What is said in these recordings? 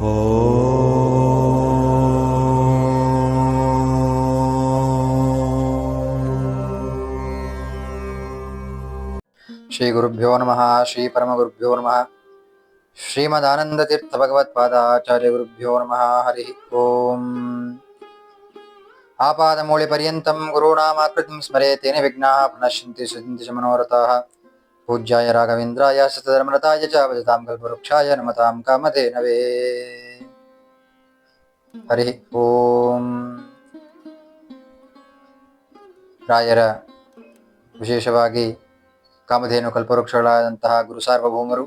ಶ್ರೀ ಗುರುಭ್ಯೋ ನಮಃ ಶ್ರೀ ಪರಮಗುರುಭ್ಯೋ ನಮಃ ಶ್ರೀಮದಾನಂದತೀರ್ಥ ಭಗವತ್ಪಾದಾಚಾರ್ಯ ಗುರುಭ್ಯೋ ನಮಃ ಹರಿ ಓಂ ಆಪಾದಮೂಳಿ ಪರ್ಯಂತಂ ಗುರುಣಾಮಾಕೃತಿಂ ಪೂಜ್ಯಾಯ ರಾಘವೇಂದ್ರಾಯ ಸತಧರ್ಮರತಾಯ ಚ ಭಜತಾಂ ಕಲ್ಪವೃಕ್ಷಾಯ ನಮತಾಂ ಕಾಮಧೇನವೇ. ಹರಿ ಓಂ. ರಾಯರ ವಿಶೇಷವಾಗಿ ಕಾಮಧೇನು ಕಲ್ಪವೃಕ್ಷಗಳಾದಂತಹ ಗುರು ಸಾರ್ವಭೌಮರು,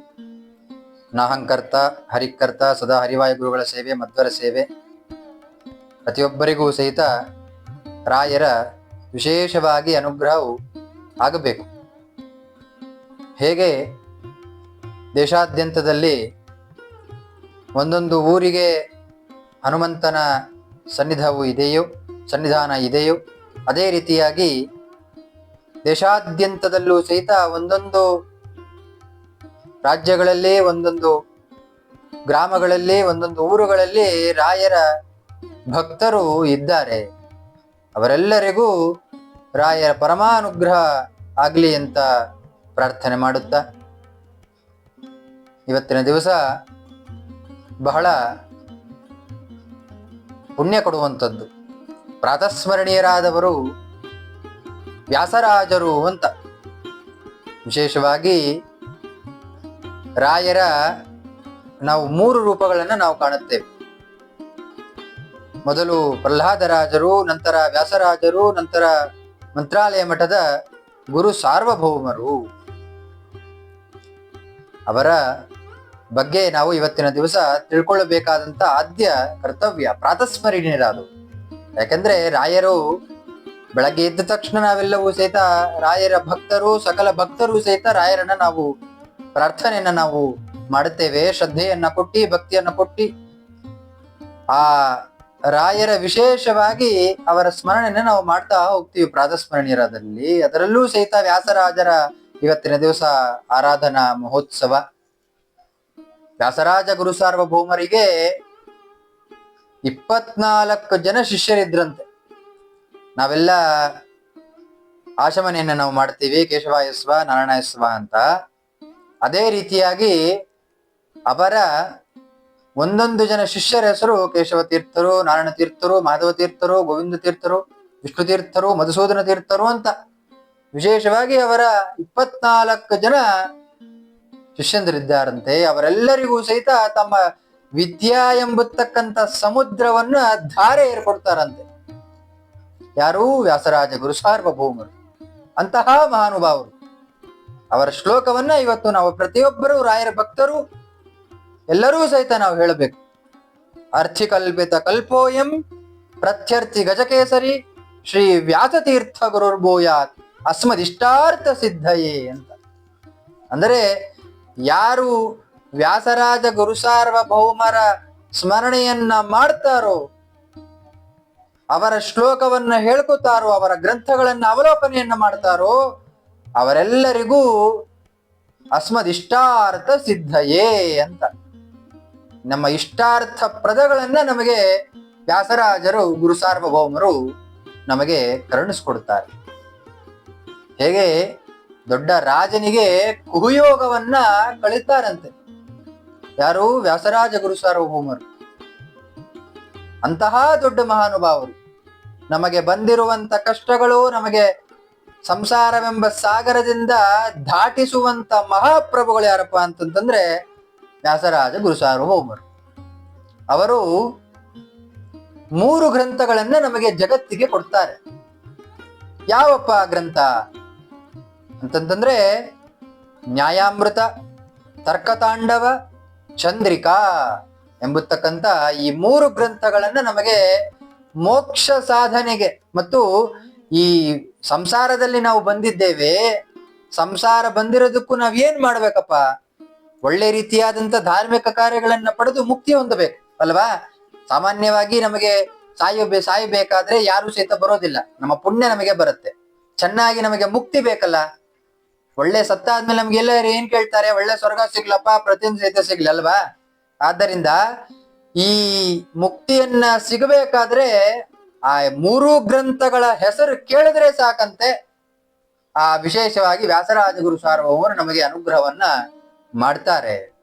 ನಾಹಂಕರ್ತ, ಹರಿಕರ್ತ, ಸದಾ ಹರಿವಾಯ ಗುರುಗಳ ಸೇವೆ, ಮಧ್ವರ ಸೇವೆ, ಪ್ರತಿಯೊಬ್ಬರಿಗೂ ಸಹಿತ ರಾಯರ ವಿಶೇಷವಾಗಿ ಅನುಗ್ರಹವು ಆಗಬೇಕು. ಹೇಗೆ ದೇಶಾದ್ಯಂತದಲ್ಲಿ ಒಂದೊಂದು ಊರಿಗೆ ಹನುಮಂತನ ಸನ್ನಿಧವು ಇದೆಯೋ, ಸನ್ನಿಧಾನ ಇದೆಯೋ, ಅದೇ ರೀತಿಯಾಗಿ ದೇಶಾದ್ಯಂತದಲ್ಲೂ ಸಹಿತ ಒಂದೊಂದು ರಾಜ್ಯಗಳಲ್ಲಿ ಒಂದೊಂದು ಗ್ರಾಮಗಳಲ್ಲಿ ಒಂದೊಂದು ಊರುಗಳಲ್ಲಿ ರಾಯರ ಭಕ್ತರು ಇದ್ದಾರೆ. ಅವರೆಲ್ಲರಿಗೂ ರಾಯರ ಪರಮಾನುಗ್ರಹ ಆಗಲಿ ಅಂತ ಪ್ರಾರ್ಥನೆ ಮಾಡುತ್ತಾ? ಇವತ್ತಿನ ದಿವಸ ಬಹಳ ಪುಣ್ಯ ಕೊಡುವಂಥದ್ದು. ಪ್ರಾತಸ್ಮರಣೀಯರಾದವರು ವ್ಯಾಸರಾಜರು ಅಂತ. ವಿಶೇಷವಾಗಿ ರಾಯರ ನಾವು ಮೂರು ರೂಪಗಳನ್ನು ನಾವು ಕಾಣುತ್ತೇವೆ. ಮೊದಲು ಪ್ರಹ್ಲಾದರಾಜರು ನಂತರ ವ್ಯಾಸರಾಜರು, ನಂತರ ಮಂತ್ರಾಲಯ ಮಠದ ಗುರು ಸಾರ್ವಭೌಮರು. ಅವರ ಬಗ್ಗೆ ನಾವು ಇವತ್ತಿನ ದಿವಸ ತಿಳ್ಕೊಳ್ಳಬೇಕಾದಂತ ಆದ್ಯ ಕರ್ತವ್ಯ ಪ್ರಾತಸ್ಮರಣೀಯರಾದವು ಯಾಕಂದ್ರೆ ರಾಯರು ಬೆಳಗ್ಗೆ ಎದ್ದ ತಕ್ಷಣ ನಾವೆಲ್ಲವೂ ಸಹಿತ ರಾಯರ ಭಕ್ತರು, ಸಕಲ ಭಕ್ತರು ಸಹಿತ ರಾಯರನ್ನ ನಾವು ಪ್ರಾರ್ಥನೆಯನ್ನ ನಾವು ಮಾಡುತ್ತೇವೆ, ಶ್ರದ್ಧೆಯನ್ನ ಕೊಟ್ಟಿ, ಭಕ್ತಿಯನ್ನ ಕೊಟ್ಟಿ. ಆ ರಾಯರ ವಿಶೇಷವಾಗಿ ಅವರ ಸ್ಮರಣೆಯನ್ನ ನಾವು ಮಾಡ್ತಾ ಹೋಗ್ತೀವಿ ಪ್ರಾತಸ್ಮರಣೀಯರಾದಲ್ಲಿ ಅದರಲ್ಲೂ ಸಹಿತ ವ್ಯಾಸರಾಜರ ಇವತ್ತಿನ ದಿವಸ ಆರಾಧನಾ ಮಹೋತ್ಸವ. ವ್ಯಾಸರಾಜ ಗುರು ಸಾರ್ವಭೌಮರಿಗೆ ಇಪ್ಪತ್ನಾಲ್ಕು ಜನ ಶಿಷ್ಯರಿದ್ರಂತೆ. ನಾವೆಲ್ಲ ಆಶಮನೆಯನ್ನ ನಾವು ಮಾಡ್ತೀವಿ, ಕೇಶವಾಯಸ್ವ, ನಾರಾಯಣಯಸ್ವ ಅಂತ. ಅದೇ ರೀತಿಯಾಗಿ ಅವರ ಒಂದೊಂದು ಜನ ಶಿಷ್ಯರ ಹೆಸರು ಕೇಶವ ತೀರ್ಥರು, ನಾರಾಯಣ ತೀರ್ಥರು, ಮಾಧವ ತೀರ್ಥರು, ಗೋವಿಂದ ತೀರ್ಥರು, ವಿಷ್ಣು ತೀರ್ಥರು, ಮಧುಸೂದನ ತೀರ್ಥರು ಅಂತ. ವಿಶೇಷವಾಗಿ ಅವರ ಇಪ್ಪತ್ನಾಲ್ಕು ಜನ ಶಿಷ್ಯಂದರಿದ್ದಾರಂತೆ. ಅವರೆಲ್ಲರಿಗೂ ಸಹಿತ ತಮ್ಮ ವಿದ್ಯಾ ಎಂಬತಕ್ಕಂತ ಸಮುದ್ರವನ್ನ ಧಾರೆ ಏರ್ಪಡ್ತಾರಂತೆ. ಯಾರು ವ್ಯಾಸರಾಜ ಗುರು ಸಾರ್ವಭೌಮರು, ಅಂತಹ ಮಹಾನುಭಾವರು. ಅವರ ಶ್ಲೋಕವನ್ನ ಇವತ್ತು ನಾವು ಪ್ರತಿಯೊಬ್ಬರು ರಾಯರ ಭಕ್ತರು ಎಲ್ಲರೂ ಸಹಿತ ನಾವು ಹೇಳಬೇಕು. ಅರ್ಥಿಕಲ್ಪಿತ ಕಲ್ಪೋಯಂ ಪ್ರತ್ಯರ್ಥಿ ಗಜಕೇಸರಿ ಶ್ರೀ ವ್ಯಾಸತೀರ್ಥ ಗುರುರ್ಭೂಯಾತ್. ಅಸ್ಮದಿಷ್ಟಾರ್ಥ ಸಿದ್ಧಯೇ ಅಂತ. ಅಂದರೆ ಯಾರು ವ್ಯಾಸರಾಜ ಗುರು ಸಾರ್ವಭೌಮರ ಸ್ಮರಣೆಯನ್ನ ಮಾಡ್ತಾರೋ, ಅವರ ಶ್ಲೋಕವನ್ನ ಹೇಳ್ಕೊತಾರೋ, ಅವರ ಗ್ರಂಥಗಳನ್ನ ಅವಲೋಕನೆಯನ್ನ ಮಾಡ್ತಾರೋ, ಅವರೆಲ್ಲರಿಗೂ ಅಸ್ಮದಿಷ್ಟಾರ್ಥ ಸಿದ್ಧಯೇ ಅಂತ. ನಮ್ಮ ಇಷ್ಟಾರ್ಥ ಪ್ರದಗಳನ್ನ ನಮಗೆ ವ್ಯಾಸರಾಜರು ಗುರು ಸಾರ್ವಭೌಮರು ನಮಗೆ ಕರುಣಿಸ್ಕೊಡ್ತಾರೆ. ಹೇಗೆ ದೊಡ್ಡ ರಾಜನಿಗೆ ಕುಹುಯೋಗವನ್ನ ಕಳಿತಾರಂತೆ ಯಾರು ವ್ಯಾಸರಾಜ ಗುರು ಸಾರ್ವಭೌಮರು. ಅಂತಹ ದೊಡ್ಡ ಮಹಾನುಭಾವರು. ನಮಗೆ ಬಂದಿರುವಂತ ಕಷ್ಟಗಳು ನಮಗೆ ಸಂಸಾರವೆಂಬ ಸಾಗರದಿಂದ ದಾಟಿಸುವಂತ ಮಹಾಪ್ರಭುಗಳು ಯಾರಪ್ಪ ಅಂತಂತಂದ್ರೆ ವ್ಯಾಸರಾಜ ಗುರು ಸಾರ್ವಭೌಮರು. ಅವರು ಮೂರು ಗ್ರಂಥಗಳನ್ನ ನಮಗೆ ಜಗತ್ತಿಗೆ ಕೊಡ್ತಾರೆ. ಯಾವಪ್ಪ ಗ್ರಂಥ? ಅಂತಂತಂದ್ರೆ ನ್ಯಾಯಾಮೃತ, ತರ್ಕತಾಂಡವ, ಚಂದ್ರಿಕಾ ಎಂಬತಕ್ಕಂಥ ಈ ಮೂರು ಗ್ರಂಥಗಳನ್ನು ನಮಗೆ ಮೋಕ್ಷ ಸಾಧನೆಗೆ ಮತ್ತು ಈ ಸಂಸಾರದಲ್ಲಿ ನಾವು ಬಂದಿದ್ದೇವೆ, ಸಂಸಾರ ಬಂದಿರೋದಕ್ಕೂ ನಾವು ಏನ್ ಮಾಡ್ಬೇಕಪ್ಪ? ಒಳ್ಳೆ ರೀತಿಯಾದಂತ ಧಾರ್ಮಿಕ ಕಾರ್ಯಗಳನ್ನ ಪಡೆದು ಮುಕ್ತಿ ಹೊಂದಬೇಕು, ಅಲ್ವಾ? ಸಾಮಾನ್ಯವಾಗಿ ನಮಗೆ ಸಾಯಬೇ ಸಾಯಬೇಕಾದ್ರೆ ಯಾರು ಸಹಿತ ಬರೋದಿಲ್ಲ. ನಮ್ಮ ಪುಣ್ಯ ನಮಗೆ ಬರುತ್ತೆ. ಚೆನ್ನಾಗಿ ನಮಗೆ ಮುಕ್ತಿ ಬೇಕಲ್ಲ? ಒಳ್ಳೆ ಸತ್ತ ಆದ್ಮೇಲೆ ನಮ್ಗೆ ಎಲ್ಲರೂ ಏನ್ ಕೇಳ್ತಾರೆ? ಒಳ್ಳೆ ಸ್ವರ್ಗ ಸಿಗ್ಲಪ್ಪ, ಪ್ರತಿಯೊಂದು ಸಹಿತ ಸಿಗ್ಲಿ ಅಲ್ವಾ? ಆದ್ದರಿಂದ ಈ ಮುಕ್ತಿಯನ್ನ ಸಿಗಬೇಕಾದ್ರೆ ಆ ಮೂರು ಗ್ರಂಥಗಳ ಹೆಸರು ಕೇಳಿದ್ರೆ ಸಾಕಂತೆ. ಆ ವಿಶೇಷವಾಗಿ ವ್ಯಾಸರಾಜಗುರು ಸಾರ್ವಭೌಮರು ನಮಗೆ ಅನುಗ್ರಹವನ್ನ ಮಾಡ್ತಾರೆ.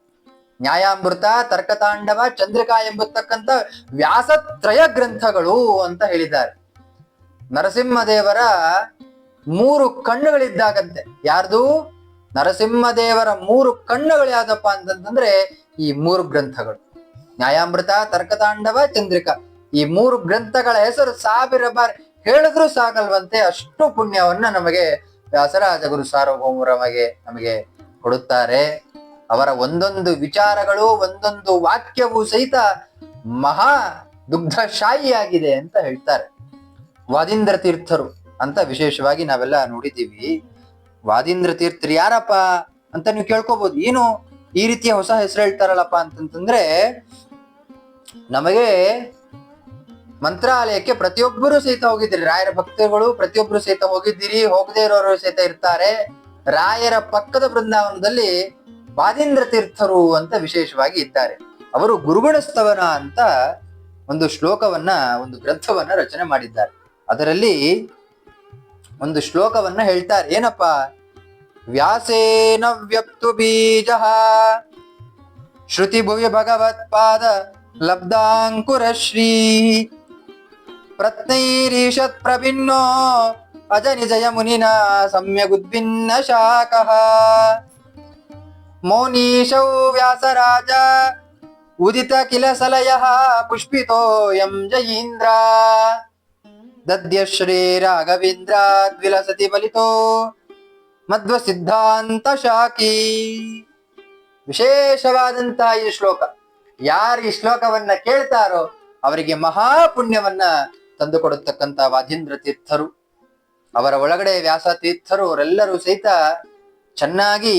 ನ್ಯಾಯಾಮೃತ, ತರ್ಕತಾಂಡವ, ಚಂದ್ರಿಕಾ ಎಂಬತಕ್ಕಂಥ ವ್ಯಾಸತ್ರಯ ಗ್ರಂಥಗಳು ಅಂತ ಹೇಳಿದ್ದಾರೆ. ನರಸಿಂಹದೇವರ ಮೂರು ಕಣ್ಣುಗಳಿದ್ದಾಗಂತೆ. ಯಾರ್ದು? ನರಸಿಂಹದೇವರ ಮೂರು ಕಣ್ಣುಗಳು ಯಾವ್ದಪ್ಪ ಅಂತಂತಂದ್ರೆ ಈ ಮೂರು ಗ್ರಂಥಗಳು. ನ್ಯಾಯಾಮೃತ, ತರ್ಕತಾಂಡವ, ಚಂದ್ರಿಕಾ. ಈ ಮೂರು ಗ್ರಂಥಗಳ ಹೆಸರು ಸಾವಿರ ಬಾರಿ ಹೇಳಿದ್ರು ಸಾಕಲ್ವಂತೆ ಅಷ್ಟು ಪುಣ್ಯವನ್ನ ನಮಗೆ ವ್ಯಾಸರಾಜ ಗುರು ನಮಗೆ ನಮಗೆ ಕೊಡುತ್ತಾರೆ. ಅವರ ಒಂದೊಂದು ವಿಚಾರಗಳು, ಒಂದೊಂದು ವಾಕ್ಯವೂ ಸಹಿತ ಮಹಾ ದುಗ್ಧಶಾಹಿಯಾಗಿದೆ ಅಂತ ಹೇಳ್ತಾರೆ. ವಾದೀಂದ್ರ ತೀರ್ಥರು. ಅಂತ ವಿಶೇಷವಾಗಿ ನಾವೆಲ್ಲ ನೋಡಿದ್ದೀವಿ. ವಾದೀಂದ್ರ ತೀರ್ಥರು ಯಾರಪ್ಪ ಅಂತ ನೀವು ಕೇಳ್ಕೊಬಹುದು ಏನು ಈ ರೀತಿಯ ಹೊಸ ಹೆಸರು ಹೇಳ್ತಾರಲ್ಲಪ್ಪ ಅಂತಂತಂದ್ರೆ ನಮಗೆ ಮಂತ್ರಾಲಯಕ್ಕೆ ಪ್ರತಿಯೊಬ್ಬರು ಸಹಿತ ಹೋಗಿದ್ದೀರಿ. ರಾಯರ ಭಕ್ತಗಳು ಪ್ರತಿಯೊಬ್ಬರು ಸಹಿತ ಹೋಗಿದ್ದೀರಿ. ಹೋಗದೇ ಇರೋರು ಸಹಿತ ಇರ್ತಾರೆ. ರಾಯರ ಪಕ್ಕದ ಬೃಂದಾವನದಲ್ಲಿ ವಾದೀಂದ್ರ ತೀರ್ಥರು ಅಂತ ವಿಶೇಷವಾಗಿ ಇದ್ದಾರೆ. ಅವರು ಗುರುಗುಣಸ್ತವನ ಅಂತ ಒಂದು ಶ್ಲೋಕವನ್ನ, ಒಂದು ಗ್ರಂಥವನ್ನ ರಚನೆ ಮಾಡಿದ್ದಾರೆ. ಅದರಲ್ಲಿ ಒಂದು ಶ್ಲೋಕವನ್ನ ಹೇಳ್ತಾರೆ. ಏನಪ್ಪ? ವ್ಯಾಸೇನ ವ್ಯಕ್ತು ಬೀಜ. ಶ್ರುತಿ ಭುವಿ ಭಗವತ್ಪಾದ ಲಬ್ಧಾಂಕುರ ಶ್ರೀ. ಪ್ರತ್ನೈರೀಷತ್ ಪ್ರಭಿನ್ನೋ ಅಜ ನಿಜಯ ಮುನಿನ ಸಮ್ಯಗುದ್ಭಿನ್ನ ಶಾಖಃ. ಮೌನೀಶೌ ವ್ಯಾಸರಾಜ. ಉದಿತ ಕಿಲ ಸಲಯ ಪುಷ್ಪಿತೋಯಂ ಜಯೀಂದ್ರ. ದದ್ಯ ಶ್ರೀ ರಾಘವೇಂದ್ರ ವಿಲಸತಿ ಬಲಿತೋ ಮಧ್ವ ಸಿದ್ಧಾಂತ ಶಾಖಿ ವಿಶೇಷವಾದಂತಹ ಈ ಶ್ಲೋಕ. ಯಾರು ಈ ಶ್ಲೋಕವನ್ನ ಕೇಳ್ತಾರೋ ಅವರಿಗೆ ಮಹಾಪುಣ್ಯವನ್ನ ತಂದು ಕೊಡತಕ್ಕಂತ ವಾದೀಂದ್ರ ತೀರ್ಥರು. ಅವರ ಒಳಗಡೆ ವ್ಯಾಸ ತೀರ್ಥರು ಅವರೆಲ್ಲರೂ ಸಹಿತ ಚೆನ್ನಾಗಿ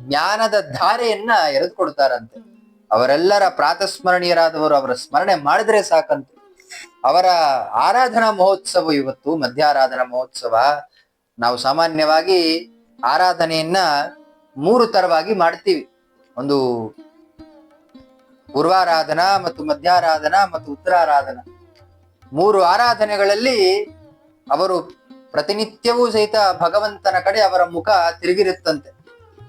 ಜ್ಞಾನದ ಧಾರೆಯನ್ನ ಎರೆದುಕೊಡ್ತಾರಂತೆ ಅವರೆಲ್ಲರ ಪ್ರಾತಸ್ಮರಣೀಯರಾದವರು ಅವರ ಸ್ಮರಣೆ ಮಾಡಿದ್ರೆ ಸಾಕಂತೆ. ಅವರ ಆರಾಧನಾ ಮಹೋತ್ಸವ ಇವತ್ತು, ಮಧ್ಯಾರಾಧನಾ ಮಹೋತ್ಸವ. ನಾವು ಸಾಮಾನ್ಯವಾಗಿ ಆರಾಧನೆಯನ್ನ ಮೂರು ತರವಾಗಿ ಮಾಡ್ತೀವಿ. ಒಂದು ಪೂರ್ವಾರಾಧನಾ ಮತ್ತು ಮಧ್ಯಾರಾಧನಾ ಮತ್ತು ಉತ್ತರಾರಾಧನಾ. ಮೂರು ಆರಾಧನೆಗಳಲ್ಲಿ ಅವರು ಪ್ರತಿನಿತ್ಯವೂ ಸಹಿತ ಭಗವಂತನ ಕಡೆ ಅವರ ಮುಖ ತಿರುಗಿರುತ್ತಂತೆ.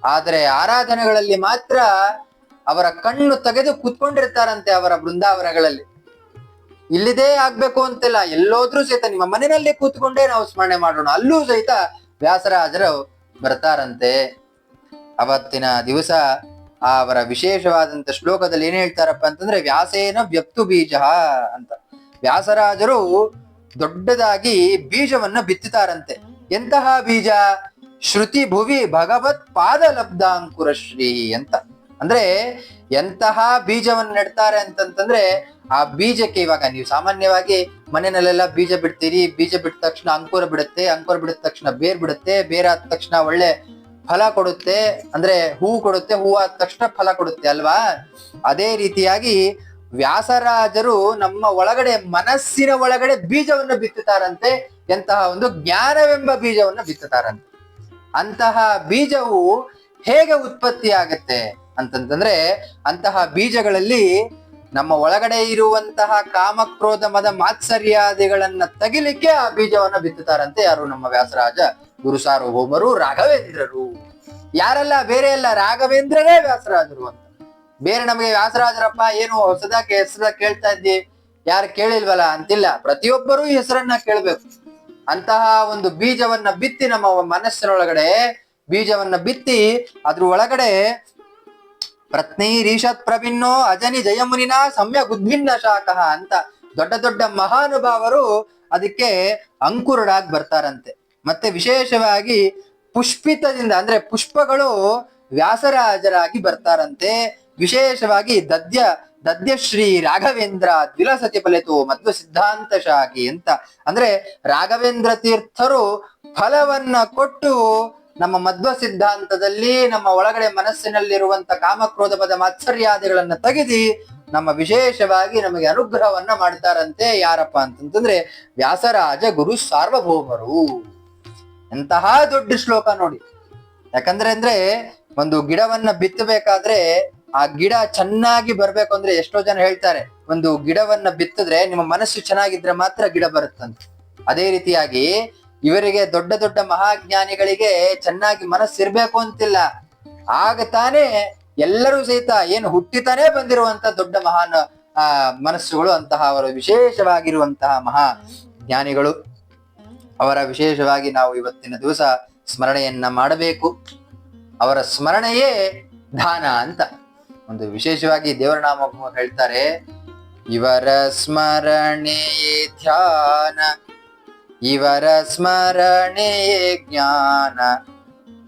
ಆದರೆ ಆರಾಧನೆಗಳಲ್ಲಿ ಮಾತ್ರ ಅವರ ಕಣ್ಣು ತೆಗೆದು ಕೂತ್ಕೊಂಡಿರ್ತಾರಂತೆ ಅವರ ಬೃಂದಾವನಗಳಲ್ಲಿ. ಇಲ್ಲಿದೇ ಆಗ್ಬೇಕು ಅಂತಿಲ್ಲ ಎಲ್ಲೋದ್ರೂ ಸಹಿತ ನಿಮ್ಮ ಮನೆಯಲ್ಲಿ ಕೂತ್ಕೊಂಡೇ ನಾವು ಸ್ಮರಣೆ ಮಾಡೋಣ. ಅಲ್ಲೂ ಸಹಿತ ವ್ಯಾಸರಾಜರು ಬರ್ತಾರಂತೆ. ಅವತ್ತಿನ ದಿವಸ ಅವರ ವಿಶೇಷವಾದಂತ ಶ್ಲೋಕದಲ್ಲಿ ಏನ್ ಹೇಳ್ತಾರಪ್ಪ ಅಂತಂದ್ರೆ, ವ್ಯಾಸೇನ ವ್ಯಕ್ತು ಬೀಜ ಅಂತ. ವ್ಯಾಸರಾಜರು ದೊಡ್ಡದಾಗಿ ಬೀಜವನ್ನ ಬಿತ್ತುತ್ತಾರಂತೆ. ಎಂತಹ ಬೀಜ? ಶ್ರುತಿ ಭುವಿ ಭಗವತ್ ಪಾದ ಲಬ್ಧಾಂಕುರ ಶ್ರೀ ಅಂತ. ಅಂದ್ರೆ ಎಂತಹ ಬೀಜವನ್ನ ನೆಡ್ತಾರೆ ಅಂತಂತಂದ್ರೆ ಆ ಬೀಜಕ್ಕೆ ಇವಾಗ ನೀವು ಸಾಮಾನ್ಯವಾಗಿ ಮನೆಯಲ್ಲೆಲ್ಲ ಬೀಜ ಬಿಡ್ತೀರಿ, ಬೀಜ ಬಿಟ್ಟ ತಕ್ಷಣ ಅಂಕುರ ಬಿಡುತ್ತೆ, ಅಂಕುರ ಬಿಡಿದ ತಕ್ಷಣ ಬೇರ್ ಬಿಡುತ್ತೆ, ಬೇರ್ ಆದ ತಕ್ಷಣ ಒಳ್ಳೆ ಫಲ ಕೊಡುತ್ತೆ, ಅಂದ್ರೆ ಹೂ ಕೊಡುತ್ತೆ, ಹೂ ಆದ ತಕ್ಷಣ ಫಲ ಕೊಡುತ್ತೆ ಅಲ್ವಾ? ಅದೇ ರೀತಿಯಾಗಿ ವ್ಯಾಸರಾಜರು ನಮ್ಮ ಒಳಗಡೆ, ಮನಸ್ಸಿನ ಒಳಗಡೆ ಬೀಜವನ್ನು ಬಿತ್ತುತ್ತಾರಂತೆ, ಎಂತಹ ಒಂದು ಜ್ಞಾನವೆಂಬ ಬೀಜವನ್ನು ಬಿತ್ತುತ್ತಾರಂತೆ. ಅಂತಹ ಬೀಜವು ಹೇಗೆ ಉತ್ಪತ್ತಿ ಆಗತ್ತೆ ಅಂತಂತಂದ್ರೆ, ಅಂತಹ ಬೀಜಗಳಲ್ಲಿ ನಮ್ಮ ಒಳಗಡೆ ಇರುವಂತಹ ಕಾಮಕ್ರೋಧ ಮದ ಮಾತ್ಸರ್ಯಾದಿಗಳನ್ನ ತಗಿಲಿಕ್ಕೆ ಆ ಬೀಜವನ್ನ ಬಿತ್ತುತ್ತಾರಂತೆ ಯಾರು ನಮ್ಮ ವ್ಯಾಸರಾಜ? ಗುರು ಸಾರ್ವಭೌಮರು, ರಾಘವೇಂದ್ರರು. ಯಾರೆಲ್ಲ? ಬೇರೆ ಎಲ್ಲ ರಾಘವೇಂದ್ರರೇ ವ್ಯಾಸರಾಜರು ಅಂತ. ಬೇರೆ ನಮಗೆ ವ್ಯಾಸರಾಜರಪ್ಪ ಏನು ಹೊಸದಾಗಿ ಹೆಸರ ಕೇಳ್ತಾ ಇದ್ದಿ ಯಾರು ಕೇಳಿಲ್ವಲ್ಲ? ಅಂತಿಲ್ಲ. ಪ್ರತಿಯೊಬ್ಬರೂ ಹೆಸರನ್ನ ಕೇಳ್ಬೇಕು. ಅಂತಹ ಒಂದು ಬೀಜವನ್ನ ಬಿತ್ತಿ ನಮ್ಮ ಮನಸ್ಸಿನೊಳಗಡೆ, ಬೀಜವನ್ನ ಬಿತ್ತಿ ಅದ್ರ ಒಳಗಡೆ ಪ್ರತ್ನೈರೀಷತ್ ಪ್ರಭಿನ್ನೋ ಅಜನಿ ಜಯಮುನಿನ ಸಮ್ಯ ಉದ್ಭಿನ್ನ ಶಾಖ ಅಂತ ದೊಡ್ಡ ದೊಡ್ಡ ಮಹಾನುಭಾವರು ಅದಕ್ಕೆ ಅಂಕುರಡಾಗಿ ಬರ್ತಾರಂತೆ. ಮತ್ತೆ ವಿಶೇಷವಾಗಿ ಪುಷ್ಪಿತದಿಂದ ಅಂದ್ರೆ ಪುಷ್ಪಗಳು ವ್ಯಾಸರಾಜರಾಗಿ ಬರ್ತಾರಂತೆ. ವಿಶೇಷವಾಗಿ ದದ್ಯ ದದ್ಯಶ್ರೀ ರಾಘವೇಂದ್ರ ದ್ವಿಲಸತಿ ಫಲಿತು ಮಧ್ವ ಸಿದ್ಧಾಂತ ಶಾಖಿ ಅಂತ. ಅಂದ್ರೆ ರಾಘವೇಂದ್ರ ತೀರ್ಥರು ಫಲವನ್ನ ಕೊಟ್ಟು ನಮ್ಮ ಮಧ್ವ ಸಿದ್ಧಾಂತದಲ್ಲಿ ನಮ್ಮ ಒಳಗಡೆ ಮನಸ್ಸಿನಲ್ಲಿರುವಂತ ಕಾಮಕ್ರೋಧ ಪದ ಮಾತ್ಸರ್ಯಾದಿಗಳನ್ನ ತೆಗೆದಿ ನಮ್ಮ ವಿಶೇಷವಾಗಿ ನಮಗೆ ಅನುಗ್ರಹವನ್ನ ಮಾಡ್ತಾರಂತೆ ಯಾರಪ್ಪ ಅಂತಂತಂದ್ರೆ ವ್ಯಾಸರಾಜ ಗುರು ಸಾರ್ವಭೌಮರು. ಎಂತಹ ದೊಡ್ಡ ಶ್ಲೋಕ ನೋಡಿ. ಯಾಕಂದ್ರೆ ಅಂದ್ರೆ ಒಂದು ಗಿಡವನ್ನ ಬಿತ್ತಬೇಕಾದ್ರೆ ಆ ಗಿಡ ಚೆನ್ನಾಗಿ ಬರ್ಬೇಕು ಅಂದ್ರೆ ಎಷ್ಟೋ ಜನ ಹೇಳ್ತಾರೆ, ಒಂದು ಗಿಡವನ್ನ ಬಿತ್ತಿದ್ರೆ ನಿಮ್ಮ ಮನಸ್ಸು ಚೆನ್ನಾಗಿದ್ರೆ ಮಾತ್ರ ಗಿಡ ಬರುತ್ತಂತೆ. ಅದೇ ರೀತಿಯಾಗಿ ಇವರಿಗೆ ದೊಡ್ಡ ದೊಡ್ಡ ಮಹಾಜ್ಞಾನಿಗಳಿಗೆ ಚೆನ್ನಾಗಿ ಮನಸ್ಸಿರ್ಬೇಕು ಅಂತಿಲ್ಲ. ಆಗ ತಾನೇ ಎಲ್ಲರೂ ಸಹಿತ ಏನು ಹುಟ್ಟಿತಾನೇ ಬಂದಿರುವಂತ ದೊಡ್ಡ ಮಹಾನ್, ಆ, ಮನಸ್ಸುಗಳು ಅಂತಹ ಅವರ ವಿಶೇಷವಾಗಿರುವಂತಹ ಮಹಾ ಜ್ಞಾನಿಗಳು. ಅವರ ವಿಶೇಷವಾಗಿ ನಾವು ಇವತ್ತಿನ ದಿವಸ ಸ್ಮರಣೆಯನ್ನ ಮಾಡಬೇಕು. ಅವರ ಸ್ಮರಣೆಯೇ ದಾನ ಅಂತ. ಒಂದು ವಿಶೇಷವಾಗಿ ದೇವರ ನಾಮ ಹೇಳ್ತಾರೆ, ಇವರ ಸ್ಮರಣೆಯೇ ಧ್ಯಾನ. ಇವರ ಸ್ಮರಣೆಯೇ ಜ್ಞಾನ,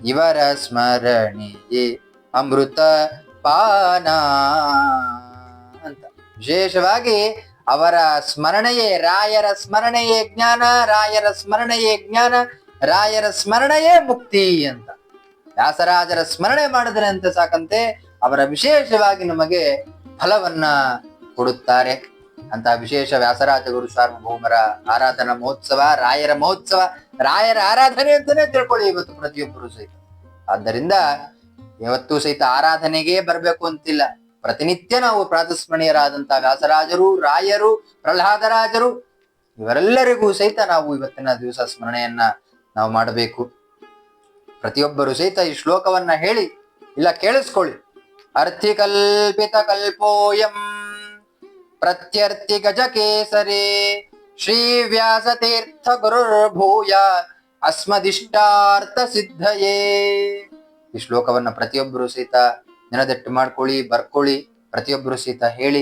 ಇವರ ಸ್ಮರಣೆಯೇ ಅಮೃತ ಪಾನ ಅಂತ. ವಿಶೇಷವಾಗಿ ಅವರ ಸ್ಮರಣೆಯೇ, ರಾಯರ ಸ್ಮರಣೆಯೇ ಜ್ಞಾನ, ರಾಯರ ಸ್ಮರಣೆಯೇ ಜ್ಞಾನ, ರಾಯರ ಸ್ಮರಣೆಯೇ ಮುಕ್ತಿ ಅಂತ. ವ್ಯಾಸರಾಜರ ಸ್ಮರಣೆ ಮಾಡಿದ್ರೆ ಅಂತ ಸಾಕಂತೆ, ಅವರ ವಿಶೇಷವಾಗಿ ನಮಗೆ ಫಲವನ್ನ ಕೊಡುತ್ತಾರೆ. ಅಂತ ವಿಶೇಷ ವ್ಯಾಸರಾಜ ಗುರು ಸಾರ್ವಭೌಮರ ಆರಾಧನಾ ಮಹೋತ್ಸವ, ರಾಯರ ಮಹೋತ್ಸವ, ರಾಯರ ಆರಾಧನೆ ಅಂತಾನೆ ತಿಳ್ಕೊಳ್ಳಿ ಇವತ್ತು ಪ್ರತಿಯೊಬ್ಬರು ಸಹಿತ. ಆದ್ದರಿಂದ ಇವತ್ತು ಸಹಿತ ಆರಾಧನೆಗೆ ಬರಬೇಕು ಅಂತಿಲ್ಲ. ಪ್ರತಿನಿತ್ಯ ನಾವು ಪ್ರಾತಸ್ಮರಣೀಯರಾದಂತ ವ್ಯಾಸರಾಜರು, ರಾಯರು, ಪ್ರಹ್ಲಾದರಾಜರು, ಇವರೆಲ್ಲರಿಗೂ ಸಹಿತ ನಾವು ಇವತ್ತಿನ ದಿವಸ ಸ್ಮರಣೆಯನ್ನ ನಾವು ಮಾಡಬೇಕು. ಪ್ರತಿಯೊಬ್ಬರು ಸಹಿತ ಈ ಶ್ಲೋಕವನ್ನ ಹೇಳಿ, ಇಲ್ಲ ಕೇಳಿಸ್ಕೊಳ್ಳಿ. ಅರ್ಥಿಕಲ್ಪಿತ ಕಲ್ಪೋಯಂ ಪ್ರತ್ಯರ್ಥಿ ಗಜ ಕೇಸರಿ ಶ್ರೀ ವ್ಯಾಸ ತೀರ್ಥ ಗುರುರ್ಭೂಯ ಅಸ್ಮದಿಷ್ಟಾರ್ಥ ಸಿದ್ಧಯೇ ಈ ಶ್ಲೋಕವನ್ನ ಪ್ರತಿಯೊಬ್ಬರು ಸಹಿತ ನೆನದಟ್ಟು ಮಾಡ್ಕೊಳ್ಳಿ, ಬರ್ಕೊಳ್ಳಿ ಪ್ರತಿಯೊಬ್ಬರು ಸಹಿತ ಹೇಳಿ,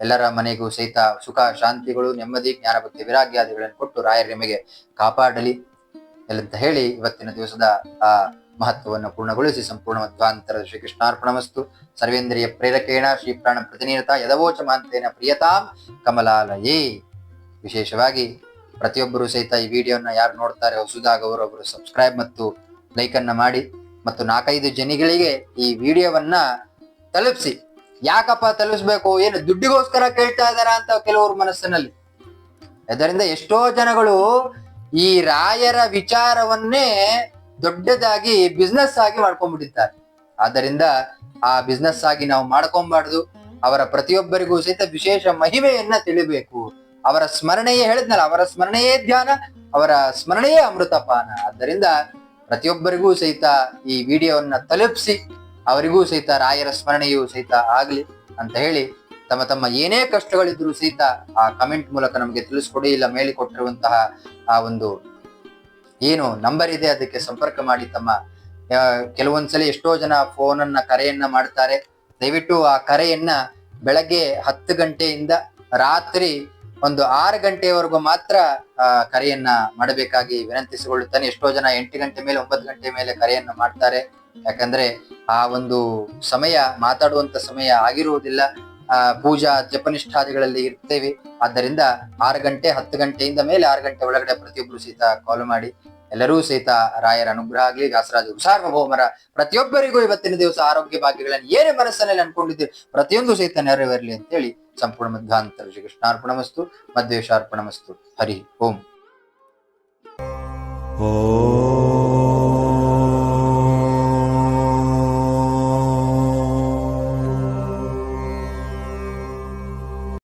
ಎಲ್ಲರ ಮನೆಗೂ ಸಹಿತ ಸುಖ, ಶಾಂತಿಗಳು, ನೆಮ್ಮದಿ ಜ್ಞಾನ ಜ್ಞಾನಭಕ್ತಿ, ವಿರಾಗ್ಯಾದಿಗಳನ್ನು ಕೊಟ್ಟು ರಾಯರ ನಿಮಗೆ ಕಾಪಾಡಲಿ, ಎಲ್ಲಂತ ಹೇಳಿ ಇವತ್ತಿನ ದಿವಸದ ಆ ಮಹತ್ವವನ್ನು ಪೂರ್ಣಗೊಳಿಸಿ ಸಂಪೂರ್ಣ ಮಧ್ವಾಂತರ ಶ್ರೀ ಕೃಷ್ಣಾರ್ಪಣಮಸ್ತು ಸರ್ವೇಂದ್ರಿಯ ಪ್ರೇರಕೇಣ ಶ್ರೀ ಪ್ರಾಣ ಯದವೋಚ ಮಾಂತೇನ ಪ್ರಿಯತಾಂ ಕಮಲಾಲಯೇ. ವಿಶೇಷವಾಗಿ ಪ್ರತಿಯೊಬ್ಬರು ಸಹಿತ ಈ ವಿಡಿಯೋನ ಯಾರು ನೋಡ್ತಾರೆ ಹೊಸದಾಗ ಅವರೊಬ್ಬರು ಸಬ್ಸ್ಕ್ರೈಬ್ ಮತ್ತು ಲೈಕ್ ಅನ್ನ ಮಾಡಿ ಮತ್ತು ನಾಲ್ಕೈದು ಜನಗಳಿಗೆ ಈ ವಿಡಿಯೋವನ್ನ ತಲುಪಿಸಿ. ಯಾಕಪ್ಪ ತಲುಪಿಸ್ಬೇಕು ಏನು ದುಡ್ಡಿಗೋಸ್ಕರ ಕೇಳ್ತಾ ಇದಾರ ಅಂತ ಕೆಲವರು ಮನಸ್ಸಿನಲ್ಲಿ? ಅದರಿಂದ ಎಷ್ಟೋ ಜನಗಳು ಈ ರಾಯರ ವಿಚಾರವನ್ನೇ ದೊಡ್ಡದಾಗಿ ಬಿಸ್ನೆಸ್ ಆಗಿ ಮಾಡ್ಕೊಂಡ್ಬಿಟ್ಟಿದ್ದಾರೆ. ಆದ್ದರಿಂದ ಆ ಬಿಸ್ನೆಸ್ ಆಗಿ ನಾವು ಮಾಡ್ಕೊಂಬಾರ್ದು ಅವರ ಪ್ರತಿಯೊಬ್ಬರಿಗೂ ಸಹಿತ ವಿಶೇಷ ಮಹಿಮೆಯನ್ನ ತಿಳಿಬೇಕು. ಅವರ ಸ್ಮರಣೆಯೇ ಹೇಳಿದ್ನಲ್ಲ, ಅವರ ಸ್ಮರಣೆಯೇ ಧ್ಯಾನ, ಅವರ ಸ್ಮರಣೆಯೇ ಅಮೃತಪಾನ. ಆದ್ದರಿಂದ ಪ್ರತಿಯೊಬ್ಬರಿಗೂ ಸಹಿತ ಈ ವಿಡಿಯೋವನ್ನ ತಲುಪಿಸಿ, ಅವರಿಗೂ ಸಹಿತ ರಾಯರ ಸ್ಮರಣೆಯೂ ಸಹಿತ ಆಗ್ಲಿ ಅಂತ ಹೇಳಿ, ತಮ್ಮ ತಮ್ಮ ಏನೇ ಕಷ್ಟಗಳಿದ್ರು ಸಹಿತ ಆ ಕಮೆಂಟ್ ಮೂಲಕ ನಮಗೆ ತಿಳಿಸ್ಕೊಡಿ, ಇಲ್ಲ ಮೇಲೆ ಕೊಟ್ಟಿರುವಂತಹ ಆ ಒಂದು ಏನು ನಂಬರ್ ಇದೆ ಅದಕ್ಕೆ ಸಂಪರ್ಕ ಮಾಡಿ ತಮ್ಮ ಕೆಲವೊಂದ್ಸಲಿ ಎಷ್ಟೋ ಜನ ಫೋನ್ ಅನ್ನ ಕರೆಯನ್ನ ಮಾಡ್ತಾರೆ. ದಯವಿಟ್ಟು ಆ ಕರೆಯನ್ನ ಬೆಳಗ್ಗೆ ಹತ್ತು ಗಂಟೆಯಿಂದ ರಾತ್ರಿ ಒಂದು ಆರು ಗಂಟೆವರೆಗೂ ಮಾತ್ರ ಕರೆಯನ್ನ ಮಾಡಬೇಕಾಗಿ ವಿನಂತಿಸಿಕೊಳ್ಳುತ್ತಾನೆ. ಎಷ್ಟೋ ಜನ ಎಂಟು ಗಂಟೆ ಮೇಲೆ, ಒಂಬತ್ತು ಗಂಟೆ ಮೇಲೆ ಕರೆಯನ್ನ ಮಾಡ್ತಾರೆ. ಯಾಕಂದ್ರೆ ಆ ಒಂದು ಸಮಯ, ಮಾತಾಡುವಂತ ಸಮಯ ಆಗಿರುವುದಿಲ್ಲ. ಪೂಜಾ ಜಪನಿಷ್ಠಾದಿಗಳಲ್ಲಿ ಇರ್ತೇವೆ. ಆದ್ದರಿಂದ ಆರು ಗಂಟೆ, ಹತ್ತು ಗಂಟೆಯಿಂದ ಮೇಲೆ ಆರು ಗಂಟೆ ಒಳಗಡೆ ಪ್ರತಿಯೊಬ್ಬರು ಸಹಿತ ಕಾಲ್ ಮಾಡಿ. ಎಲ್ಲರೂ ಸಹಿತ ರಾಯರ ಅನುಗ್ರಹ ಆಗಲಿ ವ್ಯಾಸರಾಜ ಸಾರ್ವಭೌಮರ ಪ್ರತಿಯೊಬ್ಬರಿಗೂ ಇವತ್ತಿನ ದಿವಸ ಆರೋಗ್ಯ ಭಾಗ್ಯಗಳನ್ನು ಏನೇ ಮನಸ್ಸಿನಲ್ಲಿ ಅನ್ಕೊಂಡಿದ್ದೀವಿ ಪ್ರತಿಯೊಂದು ಸಹಿತ ನೆರವೇರಲಿ ಅಂತೇಳಿ ಸಂಪೂರ್ಣ ಮಧ್ವಾಂತರ ಶ್ರೀ ಕೃಷ್ಣಾರ್ಪಣಮಸ್ತು ಮಧ್ವೇಶಾರ್ಪಣಮಸ್ತು ಹರಿ ಓಂ. ॐ